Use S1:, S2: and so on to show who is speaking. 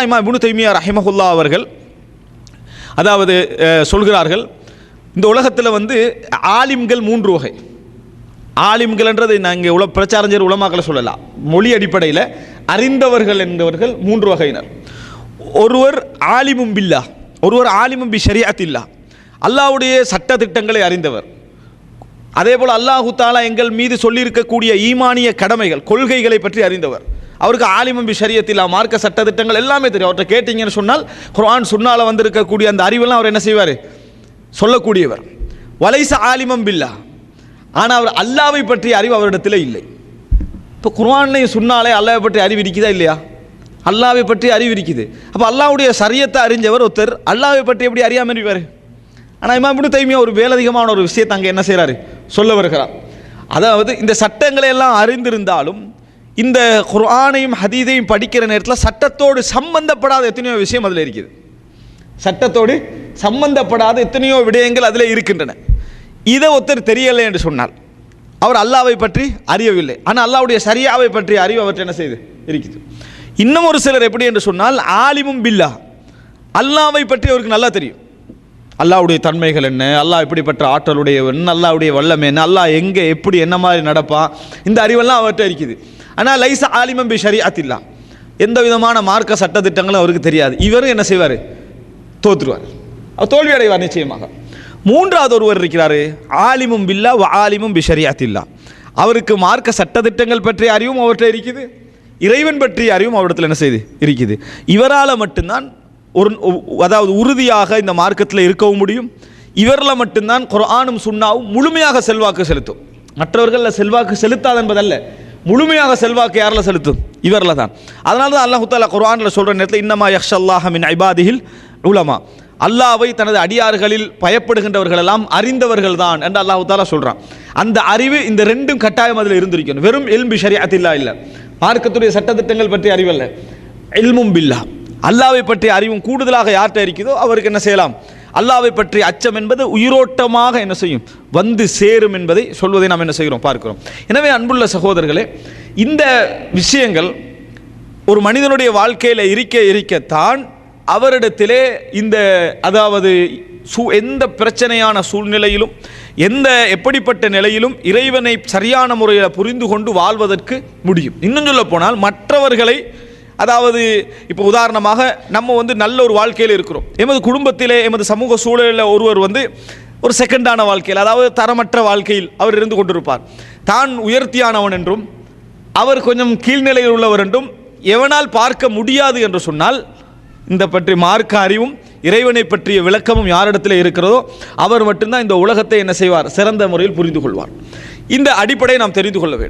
S1: தான் இமா இபுனு தைமியா ரஹிமஹுல்லா அவர்கள் அதாவது அஹ், சொல்கிறார்கள் இந்த உலகத்தில் வந்து ஆலிம்கள் மூன்று வகை. ஆலிம்கள்ன்றது நாங்கள் உல பிரச்சாரஞ்சர் உலமாக்களை சொல்லலாம். மொழி அடிப்படையில் அறிந்தவர்கள் என்பவர்கள் மூன்று வகையினர். ஒருவர் ஆலிமும் பில்லா ஒருவர் ஆலிமும் பி ஷரியாத்தில்லா அல்லாஹ்வுடைய சட்ட திட்டங்களை அறிந்தவர். அதே போல் அல்லாஹு தாலா எங்கள் மீது சொல்லியிருக்கக்கூடிய ஈமானிய கடமைகள் கொள்கைகளை பற்றி அறிந்தவர். அவருக்கு ஆலிமம் பி மார்க்க சட்ட திட்டங்கள் எல்லாமே தெரியும். அவர்கிட்ட கேட்டீங்கன்னு சொன்னால் குரான் சுன்னால வந்திருக்கக்கூடிய அந்த அறிவெல்லாம் அவர் என்ன செய்வார்? சொல்லக்கூடியவர். வலைச ஆலிமம் பில்லா. ஆனால் அவர் அல்லாவை பற்றிய அறிவு அவரிடத்தில் இல்லை. இப்போ குர்ஆனை சொன்னாலே அல்லாவை பற்றி அறிவு இருக்குதா இல்லையா? அல்லாவை பற்றி அறிவு இருக்குது. அப்போ அல்லாவுடைய சரியத்தை அறிஞ்சவர் ஒருத்தர். அல்லாவை பற்றி எப்படி அறியாமல் இருப்பார்? ஆனால் இமாம் இப்படி தைமியா ஒரு வேலதிகமான ஒரு விஷயத்தை அங்கே என்ன செய்கிறாரு சொல்ல வருகிறார். அதாவது இந்த சட்டங்களை எல்லாம் அறிந்திருந்தாலும் இந்த குர்ஆனையும் ஹதீதையும் படிக்கிற நேரத்தில் சட்டத்தோடு சம்பந்தப்படாத எத்தனையோ விஷயம் அதில் இருக்குது. சட்டத்தோடு சம்பந்தப்படாத எத்தனையோ விடயங்கள் அதில் இருக்கின்றன. இதை ஒருத்தர் தெரியலை என்று சொன்னால் அவர் அல்லாவை பற்றி அறியவில்லை. ஆனால் அல்லாவுடைய சரியாவை பற்றி அறிவு அவற்றை என்ன செய்து? இருக்குது. இன்னும் ஒரு சிலர் எப்படி என்று சொன்னால் ஆலிமும் பில்லா அல்லாவை பற்றி அவருக்கு நல்லா தெரியும். அல்லாவுடைய தன்மைகள் என்ன? அல்லாஹ் எப்படிப்பட்ட ஆற்றலுடையவன்? அல்லாவுடைய வல்லமை என்ன? அல்லாஹ் எங்கே எப்படி என்ன மாதிரி நடப்பான்? இந்த அறிவெல்லாம் அவர்கிட்ட இருக்குது. ஆனால் லைசா ஆலிமம் பி ஷரியாத்தில்லா எந்த விதமான மார்க்க சட்ட திட்டங்களும் அவருக்கு தெரியாது. இவரும் என்ன செய்வார்? தோற்றுருவார் அவர் தோல்வி அடைவார் நிச்சயமாக. மூன்றாவது ஒருவர் இருக்கிறார். ஆலிமும் பில்லா வ ஆலிமும் பி ஷரியாத்தில்லா அவருக்கு மார்க்க சட்டத்திட்டங்கள் பற்றிய அறிவும் அவர்கிட்ட இருக்குது. இறைவன் பற்றிய அறிவும் அவரிடத்தில் என்ன செய்து? இருக்குது. இவரால் மட்டும்தான் ஒரு அதாவது உறுதியாக இந்த மார்க்கத்தில் இருக்கவும் முடியும். இவரில் மட்டும்தான் குரானும் சுண்ணாவும் முழுமையாக செல்வாக்கு செலுத்தும். மற்றவர்களில் செல்வாக்கு செலுத்தாது என்பதல்ல முழுமையாக செல்வாக்கு யாரில் செலுத்தும்? இவரில் தான். அதனால தான் அல்லாஹு தாலா குர்ஆனில் சொல்கிற நேரத்தில் இன்னமா யக்ஷல்லாஹ மின் ஐபாதிஹில் உலமா. அல்லாவை தனது அடியார்களில் பயப்படுகின்றவர்கள் எல்லாம் அறிந்தவர்கள் தான் என்று அல்லாஹு தாலா சொல்கிறான் அந்த அறிவு இந்த ரெண்டும் கட்டாயம் அதில் இருந்திருக்கணும். வெறும் எல்பி ஷரியாத்தில்லா இல்லை. மார்க்கத்துடைய சட்டத்திட்டங்கள் பற்றி அறிவல்ல எல்மும் பில்லா. அல்லாவை பற்றிய அறிவும் கூடுதலாக யார்கிட்ட இருக்குதோ அவருக்கு என்ன செய்யலாம்? அல்லாவை பற்றிய அச்சம் என்பது உயிரோட்டமாக என்ன செய்யும்? வந்து சேரும் என்பதை சொல்வதை நாம் என்ன செய்கிறோம்? பார்க்கிறோம். எனவே அன்புள்ள சகோதரர்களே இந்த விஷயங்கள் ஒரு மனிதனுடைய வாழ்க்கையில் இருக்க இருக்கத்தான் அவரிடத்திலே இந்த அதாவது சூ எந்த பிரச்சனையான சூழ்நிலையிலும் எந்த எப்படிப்பட்ட நிலையிலும் இறைவனை சரியான முறையில் புரிந்து கொண்டு வாழ்வதற்கு முடியும். இன்னும் சொல்ல போனால் மற்றவர்களை அதாவது இப்போ உதாரணமாக நம்ம வந்து நல்ல ஒரு வாழ்க்கையில் இருக்கிறோம். எமது குடும்பத்திலே எமது சமூக சூழலில் ஒருவர் வந்து ஒரு செகண்டான வாழ்க்கையில் அதாவது தரமற்ற வாழ்க்கையில் அவர் இருந்து கொண்டிருப்பார். தான் உயர்த்தியானவன் என்றும் அவர் கொஞ்சம் கீழ்நிலையில் உள்ளவர் என்றும் எவனால் பார்க்க முடியாது என்று சொன்னால் இந்த பற்றி மார்க்க அறிவும் இறைவனை பற்றிய விளக்கமும் யாரிடத்தில் இருக்கிறதோ அவர் மட்டும்தான் இந்த உலகத்தை என்ன செய்வார்? சிறந்த முறையில் புரிந்து கொள்வார். இந்த அடிப்படையை நாம் தெரிந்து கொள்ள வேண்டும்.